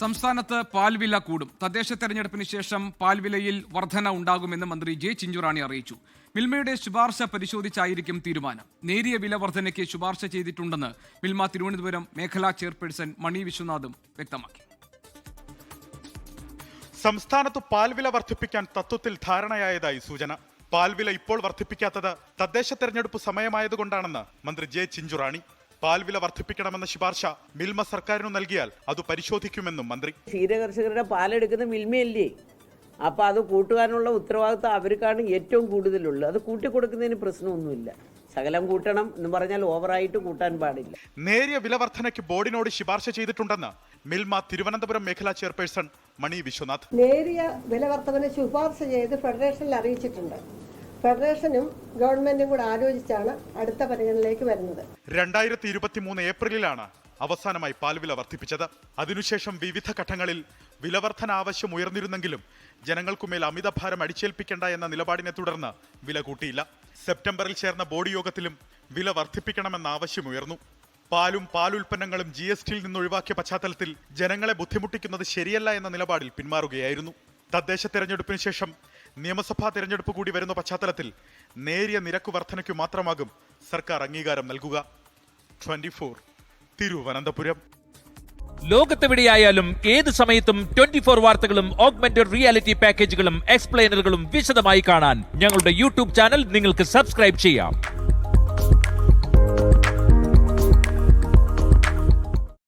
സംസ്ഥാനത്ത് പാൽവില കൂടും. തദ്ദേശ തെരഞ്ഞെടുപ്പിന് ശേഷം പാൽവിലയിൽ വർധന ഉണ്ടാകുമെന്ന് മന്ത്രി ജെ ചിഞ്ചുറാണി അറിയിച്ചു. മിൽമയുടെ ശുപാർശ പരിശോധിച്ചായിരിക്കും തീരുമാനം. നേരിയ വില വർധനയ്ക്ക് ശുപാർശ ചെയ്തിട്ടുണ്ടെന്ന് മിൽമ തിരുവനന്തപുരം മേഖലാ ചെയർപേഴ്സൺ മണി വിശ്വനാഥും വ്യക്തമാക്കി. സംസ്ഥാനത്ത് പാൽവില വർദ്ധിപ്പിക്കാൻ തത്വത്തിൽ ധാരണയായതായി സൂചന. പാൽവില ഇപ്പോൾ വർദ്ധിപ്പിക്കാത്തത് തദ്ദേശ തെരഞ്ഞെടുപ്പ് സമയമായതുകൊണ്ടാണെന്ന് മന്ത്രി ജെ ചിഞ്ചുറാണി. പാൽവില വർദ്ധിപ്പിക്കണമെന്ന ശുപാർശ മിൽമ സർക്കാരിനു നൽകിയാൽ അത് പരിശോധിക്കുമെന്നും മന്ത്രി. ക്ഷീരകർഷകരുടെ പാലെടുക്കുന്ന മിൽമയല്ലേ? അപ്പോൾ അത് കൂട്ടുവാനുള്ള ഉത്തരവാദിത്വം അവർക്കാണ് ഏറ്റവും കൂടുതലുള്ളത്. അത് കൂട്ടിക്കൊടുക്കുന്നതിന് പ്രശ്നമൊന്നുമില്ല. ശകലം കൂട്ടണം എന്ന് പറഞ്ഞാൽ ഓവറായിട്ട് കൂട്ടാൻ പാടില്ല. നേരിയ വില വർധനയ്ക്ക് ബോർഡിനോട് ശുപാർശ ചെയ്തിട്ടുണ്ടെന്ന് മിൽമ തിരുവനന്തപുരം മേഖലാ ചെയർപേഴ്സൺ മണി വിശ്വനാഥ്. നേരിയ വില വർധന ശുപാർശ ചെയ്ത് ഫെഡറേഷനിൽ അറിയിച്ചിട്ടുണ്ട്. ഫെഡറേഷനും ഗവൺമെന്റും കൂടെ ആലോചിച്ചാണ് അടുത്ത പരിഗണനയിലേക്ക് വരുന്നത്. രണ്ടായിരത്തി ഇരുപത്തി മൂന്ന് ഏപ്രിലിലാണ് അവസാനമായി പാൽവില വർദ്ധിപ്പിച്ചത്. അതിനുശേഷം വിവിധ ഘട്ടങ്ങളിൽ വിലവർധന ആവശ്യം ഉയർന്നിരുന്നെങ്കിലും ജനങ്ങൾക്കുമേൽ അമിതഭാരം അടിച്ചേൽപ്പിക്കേണ്ട എന്ന നിലപാടിനെ തുടർന്ന് വില കൂട്ടിയില്ല. സെപ്റ്റംബറിൽ ചേർന്ന ബോർഡ് യോഗത്തിലും വില വർദ്ധിപ്പിക്കണമെന്ന ആവശ്യമുയർന്നു പാലും പാലുൽപ്പന്നങ്ങളും ജി എസ് ടിയിൽ നിന്ന് ഒഴിവാക്കിയ പശ്ചാത്തലത്തിൽ ജനങ്ങളെ ബുദ്ധിമുട്ടിക്കുന്നത് ശരിയല്ല എന്ന നിലപാടിൽ പിന്മാറുകയായിരുന്നു. തദ്ദേശ തെരഞ്ഞെടുപ്പിന് ശേഷം നിയമസഭാ തിരഞ്ഞെടുപ്പ് കൂടി വരുന്ന പശ്ചാത്തലത്തിൽ നേരിയ നിരക്ക് വർധനയ്ക്കു മാത്രമാകും സർക്കാർ അംഗീകാരം നൽകുക. Twenty four Thiruvananthapuram. ലോകത്തെവിടെയായാലും ഏത് സമയത്തും ട്വന്റി ഫോർ വാർത്തകളും ഓഗ്മെന്റഡ് റിയാലിറ്റി പാക്കേജുകളും എക്സ്പ്ലെയിനറുകളും വിശദമായി കാണാൻ ഞങ്ങളുടെ യൂട്യൂബ് ചാനൽ നിങ്ങൾക്ക് സബ്സ്ക്രൈബ് ചെയ്യാം.